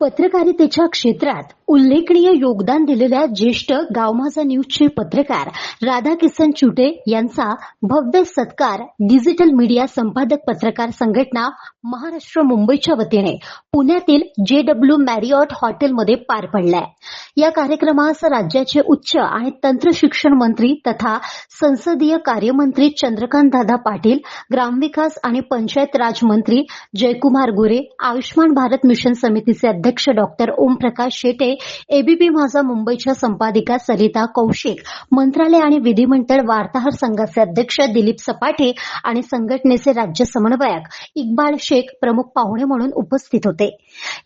पत्रकारितेच्या क्षेत्रात उल्लेखनीय योगदान दिलेल्या ज्येष्ठ गाव माझा न्यूजचे पत्रकार राधाकिसन चुटे यांचा भव्य सत्कार डिजिटल मीडिया संपादक पत्रकार संघटना महाराष्ट्र मुंबईच्या वतीने पुण्यातील जे डब्ल्यू मॅरिऑट हॉटेलमध्ये पार पडलाय. या कार्यक्रमास राज्याचे उच्च आणि तंत्र शिक्षण मंत्री तथा संसदीय कार्यमंत्री चंद्रकांत दादा पाटील ग्रामविकास आणि पंचायत राज मंत्री जयकुमार गोरे आयुष्मान भारत मिशन समितीचे अध्यक्ष डॉक्टर ओमप्रकाश शेटे एबीपी माझा मुंबईच्या संपादिका सरिता कौशिक मंत्रालय आणि विधिमंडळ वार्ताहर संघाचे अध्यक्ष दिलीप सपाटे आणि संघटनेचे राज्य समन्वयक इक्बाल शेख प्रमुख पाहुणे म्हणून उपस्थित होते.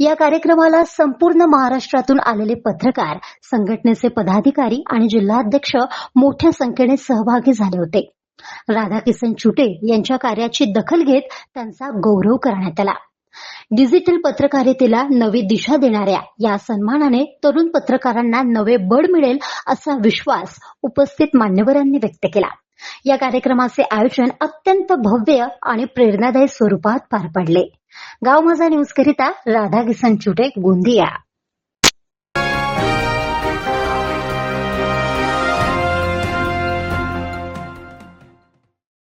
या कार्यक्रमाला संपूर्ण महाराष्ट्रातून आलेले पत्रकार संघटनेचे पदाधिकारी आणि जिल्हाध्यक्ष मोठ्या संख्येने सहभागी झाले होते. राधाकिसन चुटे यांच्या कार्याची दखल घेत त्यांचा गौरव करण्यात आला. डिजिटल पत्रकारितेला नवी दिशा देणाऱ्या या सन्मानाने तरुण पत्रकारांना नवे बळ मिळेल असा विश्वास उपस्थित मान्यवरांनी व्यक्त केला. या कार्यक्रमाचे आयोजन अत्यंत भव्य आणि प्रेरणादायी स्वरूपात पार पडले. गाव माझा न्यूज करिता राधा किसन चुटे गोंदिया.